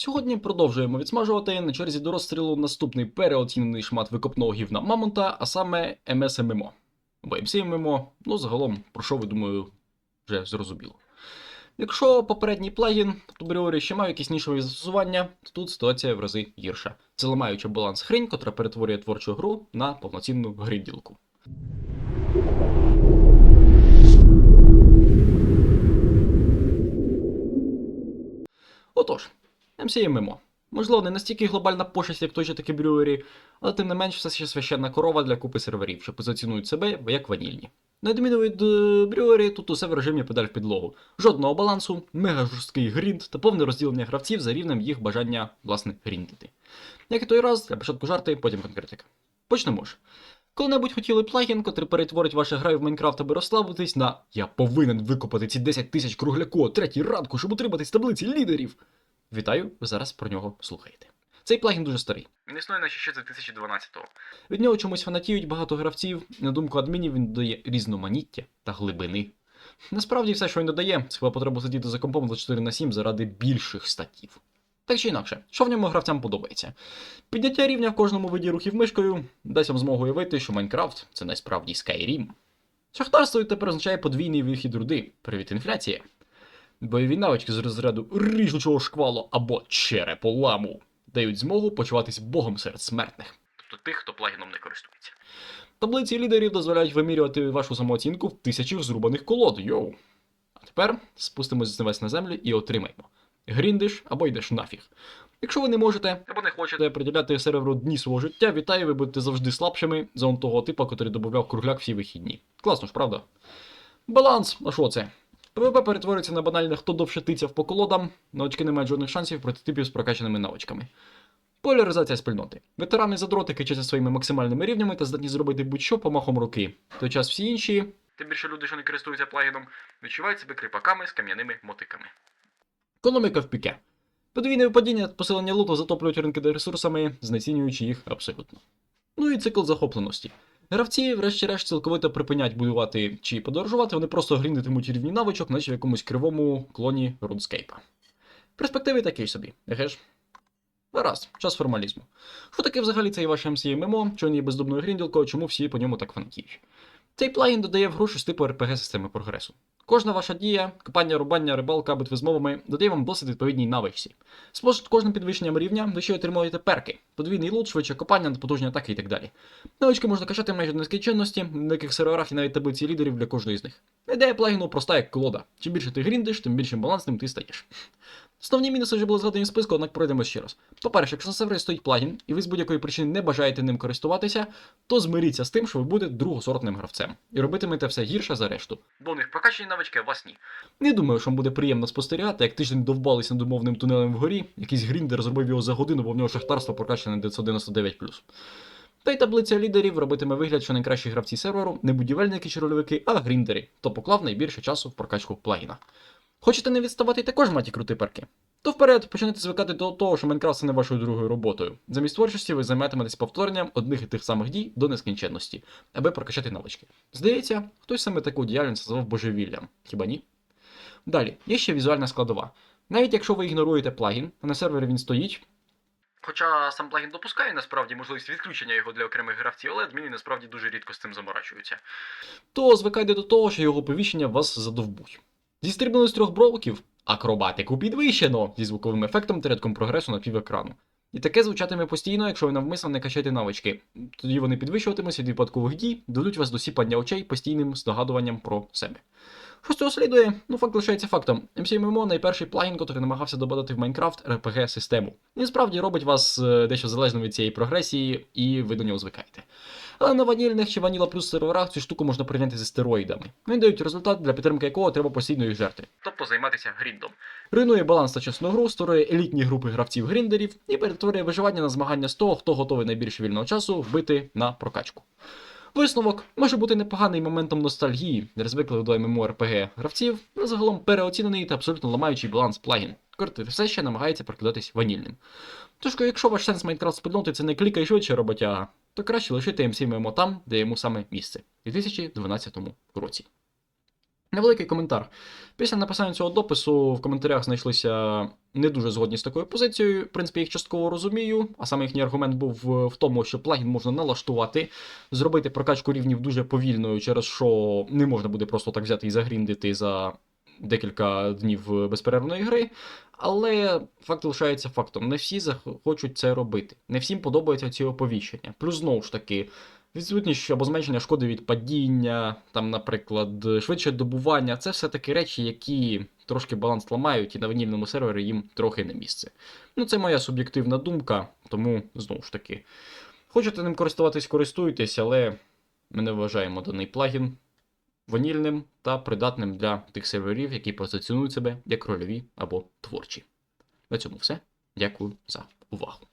Сьогодні продовжуємо відсмажувати на черзі до розстрілу наступний переоцінений шмат викопного гівна Мамонта, а саме МСММО. Або MCMMO, ну загалом, про що ви думаю, вже зрозуміло. Якщо попередній плагін в Бріорі ще мав якісь нішові застосування, то тут ситуація в рази гірша. Це ламаюча баланс хрень, котра перетворює творчу гру на повноцінну гриділку. Отож, MCMMO. Можливо, не настільки глобальна пошесть, як той же таки Брюері, але тим не менш все ще священна корова для купи серверів, що позиціонують себе як ванільні. На відміну від Брюері, тут усе в режимі педаль в підлогу. Жодного балансу, мега жорсткий грінд та повне розділення гравців за рівнем їх бажання, власне, гріндити. Як і той раз, для початку жарти, потім конкретика. Почнемо ж. Коли-небудь хотіли плагін, котрий перетворить ваші граю в Майнкрафт, аби розслабитись на Я повинен викопати ці 10 тисяч кругляку о третій ранку, щоб утриматись таблиці лідерів. Вітаю, ви зараз про нього слухаєте. Цей плагін дуже старий. Він існує наче ще з 2012-го. Від нього чомусь фанатіють багато гравців. На думку адмінів, він додає різноманіття та глибини. Насправді все, що він додає, це хіба потреба сидіти за компом 24 на 7 заради більших статів. Так чи інакше, що в ньому гравцям подобається? Підняття рівня в кожному виді рухів мишкою дасть вам змогу уявити, що Майнкрафт це насправді Skyrim. Шахтарство тепер означає подвійний вихід руди. Привіт, інфляція. Бойові навички з розряду ріжучого шквалу або череполаму дають змогу почуватись богом серед смертних, тобто тих, хто плагіном не користується. Таблиці лідерів дозволяють вимірювати вашу самооцінку в тисячах зрубаних колод. Йоу. А тепер спустимось з небес на землю і отримаємо. Гріндиш або йдеш нафіг. Якщо ви не можете або не хочете приділяти серверу дні свого життя, вітаю, ви будете завжди слабшими за он того типа, котрий додавав кругляк всі вихідні. Класно ж, правда? Баланс, а що це? ПВП перетворюється на банальне хто довше тицяв по колодам, новачки не мають жодних шансів проти типів з прокачаними навичками. Поляризація спільноти. Ветерани задроти кичаться своїми максимальними рівнями та здатні зробити будь-що помахом руки. В той час всі інші, тим більше люди, що не користуються плагіном, відчувають себе кріпаками з кам'яними мотиками. Економіка в піке. Подвійне випадіння посилення луту затоплюють ринки ресурсами, знецінюючи їх абсолютно. Ну і цикл захопленості. Гравці, врешті-решт, цілковито припинять будувати чи подорожувати, вони просто гріндитимуть рівні навичок, наче в якомусь кривому клоні рунскейпа. Перспективи такі собі, еге ж? Раз, час формалізму. Що таке взагалі цей ваш MCMMO, що не є бездумною грінділкою, чому всі по ньому так фанатіють? Цей плагін додає в гру щось типу RPG системи прогресу. Кожна ваша дія, копання, рубання, рибалка, битви з додає вам досить відповідній навичці. З кожним підвищенням рівня ви ще отримуєте перки, подвійний лут, швидше копання, потужні атаки і так далі. Навички можна качати майже до нескінченності, в деяких серверах і навіть таблиці лідерів для кожної з них. Ідея плагіну проста як колода. Чим більше ти гріндиш, тим більшим балансним ти стаєш. Основні мінуси вже були згадані в списку, однак пройдемо ще раз. По-перше, якщо на сервері стоїть плагін, і ви з будь-якої причини не бажаєте ним користуватися, то змиріться з тим, що ви будете другосортним гравцем, і робитимете все гірше за решту. Бо у них прокачані навички, а вас ні. Не думаю, що вам буде приємно спостерігати, як тиждень довбались над умовним тунелем вгорі, якийсь гріндер зробив його за годину, бо в нього шахтарство прокачане 999+. Та й таблиця лідерів робитиме вигляд, що найкращі гравці серверу не будівельники чи рольовики, а гріндери, хто поклав найбільше часу в прокачку плагіна. Хочете не відставати й також маті крути перки? То вперед почнете звикати до того, що Майнкрафт не вашою другою роботою. Замість творчості ви займатиметесь повторенням одних і тих самих дій до нескінченності, аби прокачати навички. Здається, хтось саме таку діяльність назвав божевіллям, хіба ні? Далі, є ще візуальна складова. Навіть якщо ви ігноруєте плагін, а на сервері він стоїть. Хоча сам плагін допускає насправді можливість відключення його для окремих гравців, але адміни насправді дуже рідко з цим заморачуються. То звикайте до того, що його повіщення вас задовбуть. Зі стрибнули з трьох бровків, акробатику підвищено зі звуковим ефектом та рядком прогресу на півекрану. І таке звучатиме постійно, якщо ви навмисно не качаєте навички. Тоді вони підвищуватимуться від випадкових дій, дадуть вас до сіпання очей постійним здогадуванням про себе. Що з цього слідує? Ну, факт лишається фактом. MCMMO найперший плагін, який намагався додати в Майнкрафт RPG систему. Він справді робить вас е, дещо залежним від цієї прогресії, і ви до нього звикаєте. Але на ванільних чи ваніла плюс серверах цю штуку можна порівняти зі стероїдами. Вони дають результат, для підтримки якого треба постійно їх жерти. Тобто займатися гріндом. Руйнує баланс та чесну гру, створює елітні групи гравців-гріндерів і перетворює виживання на змагання з того, хто готовий найбільше вільного часу вбити на прокачку. Висновок може бути непоганий моментом ностальгії для звиклих до MMORPG гравців, але загалом переоцінений та абсолютно ламаючий баланс плагін. Коротше, все ще намагається прокидатись ванільним. Тож, якщо ваш сенс Майнкрафт спільноти це не клікай швидше роботяга, то краще лишити MC MMO там, де йому саме місце, у 2012 році. Невеликий коментар. Після написання цього допису в коментарях знайшлися не дуже згодні з такою позицією. В принципі, їх частково розумію, а саме їхній аргумент був в- тому, що плагін можна налаштувати, зробити прокачку рівнів дуже повільною, через що не можна буде просто так взяти і загріндити за декілька днів безперервної гри. Але факт лишається фактом. Не всі захочуть це робити. Не всім подобаються ці оповіщення. Плюс знову ж таки. Відсутність або зменшення шкоди від падіння, там, наприклад, швидше добування це все таки речі, які трошки баланс ламають, і на ванільному сервері їм трохи не місце. Ну, це моя суб'єктивна думка, тому знову ж таки. Хочете ним користуватись, користуйтесь, але ми не вважаємо даний плагін ванільним та придатним для тих серверів, які позиціонують себе як рольові або творчі. На цьому все. Дякую за увагу.